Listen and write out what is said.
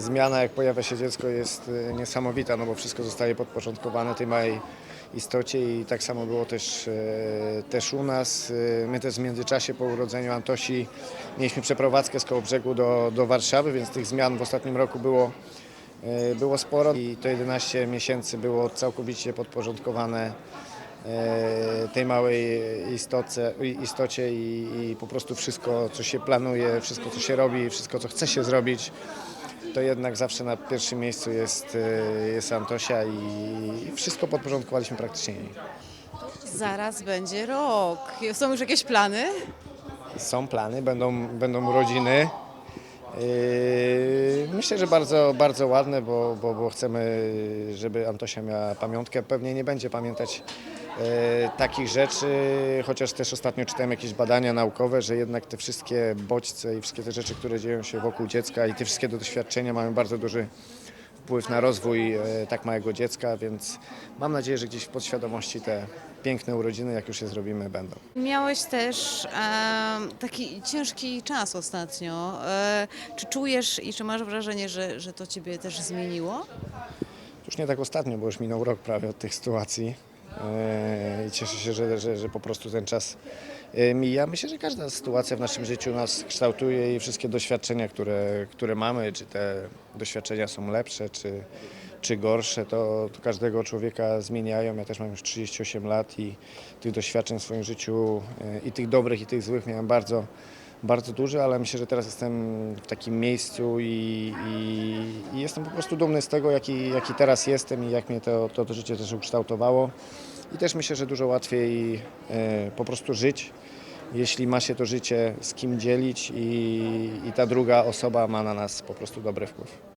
Zmiana, jak pojawia się dziecko, jest y, niesamowita, no bo wszystko zostaje podporządkowane tej małej istocie i tak samo było też, e, też u nas. Y, My też w międzyczasie po urodzeniu Antosi mieliśmy przeprowadzkę z Kołobrzegu do, do Warszawy, więc tych zmian w ostatnim roku było, było sporo i to 11 miesięcy było całkowicie podporządkowane tej małej istocie, istocie i, i po prostu wszystko, co się planuje, wszystko, co się robi, wszystko, co chce się zrobić, to jednak zawsze na pierwszym miejscu jest, e, jest Antosia i wszystko podporządkowaliśmy praktycznie jej. Zaraz będzie rok. Są już jakieś plany? Są plany, będą, będą urodziny. Yy, Myślę, że bardzo, bardzo ładne, bo, bo, bo chcemy, żeby Antosia miała pamiątkę. Pewnie nie będzie pamiętać e, takich rzeczy, chociaż też ostatnio czytałem jakieś badania naukowe, że jednak te wszystkie bodźce i wszystkie te rzeczy, które dzieją się wokół dziecka i te wszystkie doświadczenia mają bardzo duży wpływ na rozwój e, tak małego dziecka, więc mam nadzieję, że gdzieś w podświadomości te piękne urodziny, jak już je zrobimy, będą. Miałeś też taki ciężki czas ostatnio. E, czy czujesz i czy masz wrażenie, że, że to ciebie też zmieniło? Już nie tak ostatnio, bo już minął rok prawie od tych sytuacji. Eee, I cieszę się, że, że, że po prostu ten czas e, mija. Myślę, że każda sytuacja w naszym życiu nas kształtuje i wszystkie doświadczenia, które, które mamy, czy te doświadczenia są lepsze, czy, czy gorsze, to, to każdego człowieka zmieniają. Ja też mam już 38 lat i tych doświadczeń w swoim życiu e, i tych dobrych, i tych złych miałem bardzo, bardzo dużo, ale myślę, że teraz jestem w takim miejscu i, i, i jestem po prostu dumny z tego, jaki, jaki teraz jestem i jak mnie to, to, to życie też ukształtowało. I też myślę, że dużo łatwiej e, po prostu żyć, jeśli ma się to życie z kim dzielić i, i ta druga osoba ma na nas po prostu dobry wpływ.